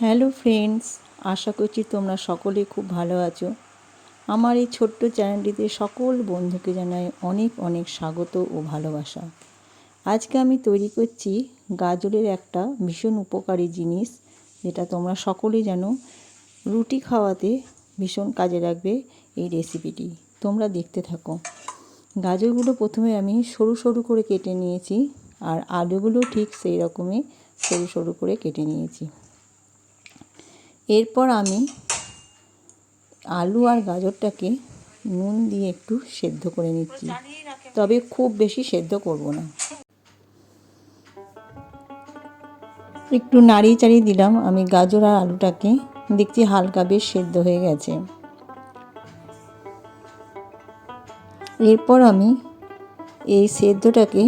Hello friends, আশা করছি তোমরা সকলে খুব ভালো আছো। আমার এই ছোট্ট চ্যানেলটিতে সকল বন্ধুকে জানাই অনেক অনেক স্বাগত ও ভালোবাসা। আজকে আমি তৈরি করছি গাজরের একটা ভীষণ উপকারী জিনিস, যেটা তোমরা সকলেই জানো, রুটি খাওয়াতে ভীষণ কাজে লাগবে এই রেসিপিটি। তোমরা দেখতে থাকো। গাজরগুলো প্রথমে আমি সরু সরু করে কেটে নিয়েছি, আর আলুগুলো ঠিক সেই রকমই সরু সরু করে কেটে নিয়েছি। এরপর আমি আলু আর গাজরটাকে নুন দিয়ে একটু সেদ্ধ করে নিচ্ছি। তবে খুব বেশি সেদ্ধ করব না। একটু নাড়িয়ে চাড়িয়ে দিলাম। আমি গাজর আর আলুটাকে দেখছি হালকা বেশ সেদ্ধ হয়ে গেছে। এরপর আমি এই সেদ্ধটাকে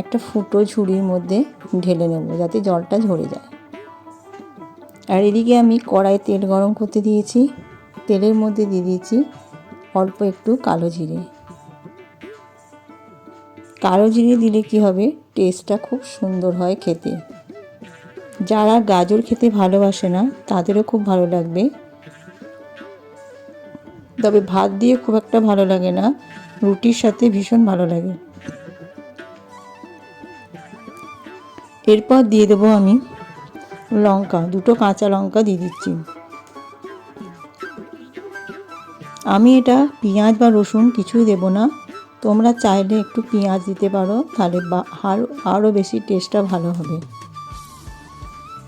একটা ফুটো ঝুড়ির মধ্যে ঢেলে নেব যাতে জলটা ঝরে যায়। আর এদিকে আমি কড়াই তেল গরম করতে দিয়েছি। তেলের মধ্যে দিয়ে দিয়েছি অল্প একটু কালো জিরে। কালো জিরে দিলে কি হবে? টেস্টটা খুব সুন্দর হয় খেতে। যারা গাজর খেতে ভালোবাসে না, তাদেরও খুব ভালো লাগবে। তবে ভাত দিয়ে খুব একটা ভালো লাগে না। রুটির সাথে ভীষণ ভালো লাগে। এরপর দিয়ে দেবো আমি লঙ্কা, দুটো কাঁচা লঙ্কা দিয়ে দিচ্ছি। আমি এটা পেঁয়াজ বা রসুন কিছুই দেব না। তোমরা চাইলে একটু পেঁয়াজ দিতে পারো, তাহলে আরও আরও বেশি টেস্টটা ভালো হবে।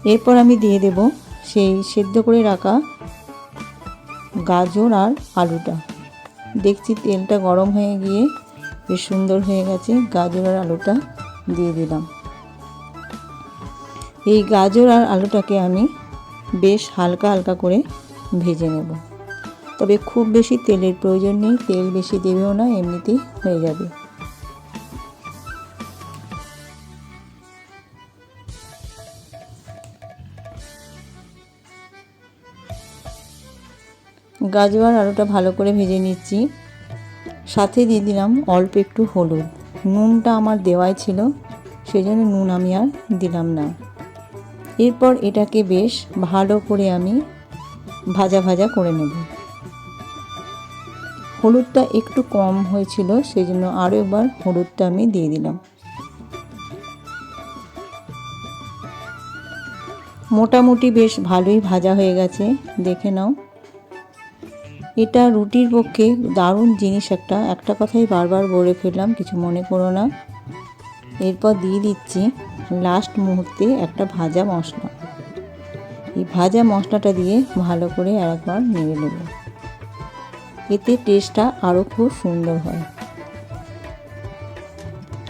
এরপর আমি দিয়ে দেব সেই সেদ্ধ করে রাখা গাজর আর আলুটা। দেখছি তেলটা গরম হয়ে গিয়ে বেশ সুন্দর হয়ে গেছে, গাজর আর আলুটা দিয়ে দিলাম। এই গাজর আর আলুটাকে আমি বেশ হালকা হালকা করে ভেজে নেব। তবে খুব বেশি তেলের প্রয়োজন নেই, তেল বেশি দেবেও না, এমনিতেই হয়ে যাবে। গাজর আর আলুটা ভালো করে ভেজে নিচ্ছি। সাথে দিয়ে দিলাম অল্প একটু হলুদ। নুনটা আমার দেওয়াই ছিল সেই জন্য নুন আমি আর দিলাম না। এরপর এটাকে বেশ ভালো করে আমি ভাজা ভাজা করে নেব। হলুদটা একটু কম হয়েছিল সেই জন্য আরও একবার হলুদটা আমি দিয়ে দিলাম। মোটামুটি বেশ ভালোই ভাজা হয়ে গেছে, দেখে নাও। এটা রুটির পক্ষে দারুণ জিনিস একটা। একটা কথাই বারবার বলে ফেললাম, কিছু মনে করো না। এরপর দিয়ে দিচ্ছি লাস্ট মুহূর্তে একটা ভাজা মশলা। এই ভাজা মশলাটা দিয়ে ভালো করে আরেকবার নেড়ে নেব। এতে টেস্টটা আরও খুব সুন্দর হয়।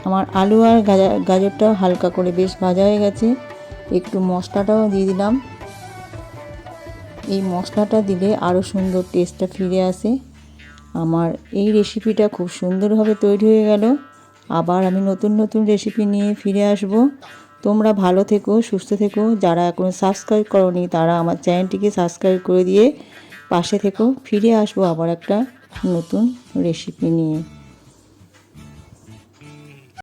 আমার আলু আর গাজা, গাজরটাও হালকা করে বেশ ভাজা হয়ে গেছে। একটু মশলাটাও দিয়ে দিলাম। এই মশলাটা দিলে আরও সুন্দর টেস্টটা ফিরে আসে। আমার এই রেসিপিটা খুব সুন্দরভাবে তৈরি হয়ে গেল। আবার আমি নতুন নতুন রেসিপি নিয়ে ফিরে আসব। তোমরা ভালো থেকো, সুস্থ থেকো। যারা এখনও সাবস্ক্রাইব করনি, তারা আমার চ্যানেলটিকে সাবস্ক্রাইব করে দিয়ে পাশে থেকো। ফিরে আসব আবার একটা নতুন রেসিপি নিয়ে।